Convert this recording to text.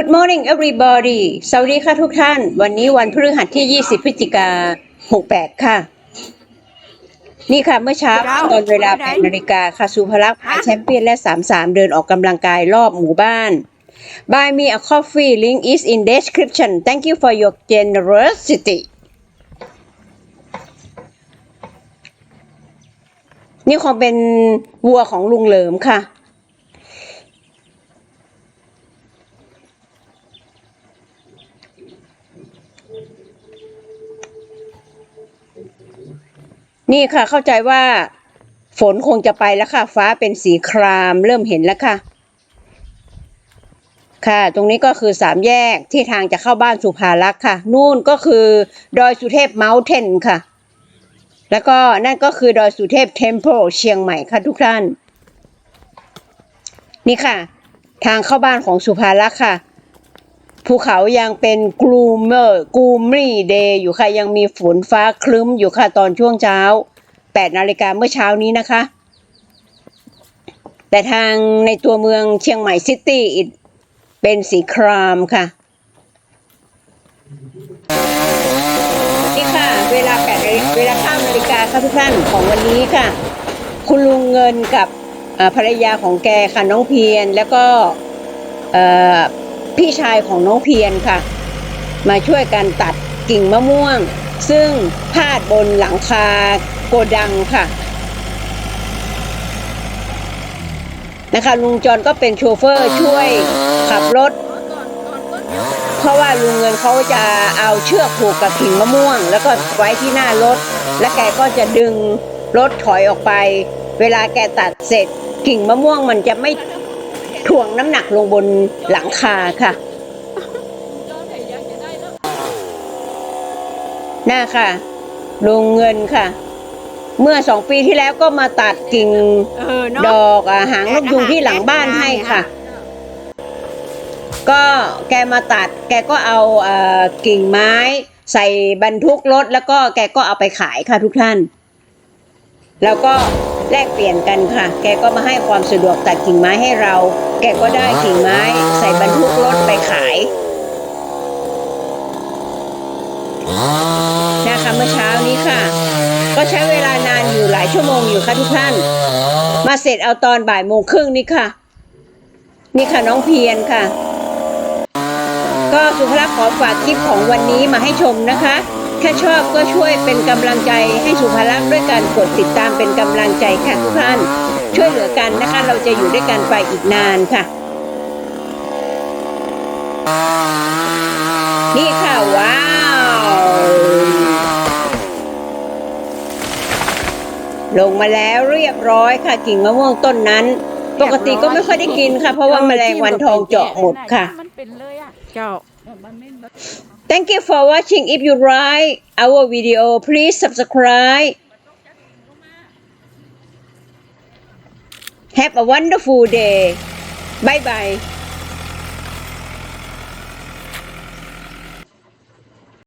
Good morning everybody สวัสดีค่ะทุกท่าน วันนี้วันพฤหัสที่ 20 พฤศจิกา68 ค่ะ นี่ค่ะเมื่อเช้าเช้าตอนเวลาได้8นาฬิกาค่ะสุภลักษณ์พาแชมเปี้ยนและ 33 เดินออกกำลังกายรอบหมู่บ้าน Buy me a coffee link is in description Thank you for your generosity นี่คงเป็นวัวของลุงเหลิมค่ะ นี่ค่ะเข้าใจว่าฝนคงจะไปแล้วค่ะ ฟ้าเป็นสีครามเริ่มเห็นแล้วค่ะ ค่ะ ตรงนี้ก็คือสามแยกที่ทางจะเข้าบ้านสุภารักษ์ค่ะ นู่นก็คือดอยสุเทพเม t เทนค่ะ แล้วก็นั่นก็คือดอยสุเทพเทมเพลเชียงใหม่ค่ะทุกท่าน นี่ค่ะ ทางเข้าบ้านของสุภารักษ์ค่ะ ภูเขายังเป็นกลูเมอร์กูมรีเดย์อยู่ค่ะยังมีฝนฟ้าครึ้มอยู่ค่ะตอนช่วงเช้า8นาฬิกาเมื่อเช้านี้นะคะ แต่ทางในตัวเมืองเชียงใหม่ซิตี้เป็นสีครามค่ะนี่ค่ะเวลา8เวลา9นาฬิกาค่ะทุกท่านของวันนี้ค่ะ คุณลุงเงินกับภรรยาของแกค่ะน้องเพียรแล้วก็เอ่อ พี่ชายของน้องเพียรค่ะ มาช่วยกันตัดกิ่งมะม่วง ซึ่งพาดบนหลังคาโกดังค่ะนะคะลุงจรก็เป็นโชเฟอร์ช่วยขับรถ เพราะว่าลุงเงินเขาจะเอาเชือกผูกกับกิ่งมะม่วง แล้วก็ไว้ที่หน้ารถ และแกก็จะดึงรถถอยออกไป เวลาแกตัดเสร็จกิ่งมะม่วงมันจะไม่ ถ่วงน้ำหนักลงบนหลังคาค่ะน่าค่ะลุงเงินค่ะ เมื่อสองปีที่แล้วก็มาตัดกิ่งเออเนาะดอกอะหางนกยุงที่หลังบ้านให้ค่ะ ก็แกมาตัด แกก็เอาเอ่อกิ่งไม้ใส่บรรทุกรถแล้วก็แกก็เอาไปขายค่ะทุกท่าน แล้วก็ แลกเปลี่ยนกันค่ะ แกก็มาให้ความสะดวกตัดกิ่งไม้ให้เรา แกก็ได้กิ่งไม้ใส่บรรทุกรถไปขายนะคะเมื่อเช้านี้ค่ะ ก็ใช้เวลานานอยู่หลายชั่วโมงอยู่ค่ะทุกท่าน มาเสร็จเอาตอนบ่ายโมงครึ่งนี่ค่ะ นี่ค่ะน้องเพียรค่ะ ก็สุภลักษณ์ขอฝากคลิปของวันนี้มาให้ชมนะคะ ถ้าชอบก็ช่วยเป็นกำลังใจให้สุภลักษณ์ด้วยการกดติดตามเป็นกำลังใจค่ะทุกท่าน ช่วยเหลือกันนะคะ เราจะอยู่ด้วยกันไปอีกนานค่ะ นี่ค่ะว้าว ลงมาแล้วเรียบร้อยค่ะกิ่งมะม่วงต้นนั้น ปกติก็ไม่ค่อยได้กินค่ะ เพราะว่าแมลงวันทองเจาะหมดค่ะ มันเป็นเลยอะ เจ้า Thank you for watching. If you like our video, please subscribe. Have a wonderful day. Bye bye.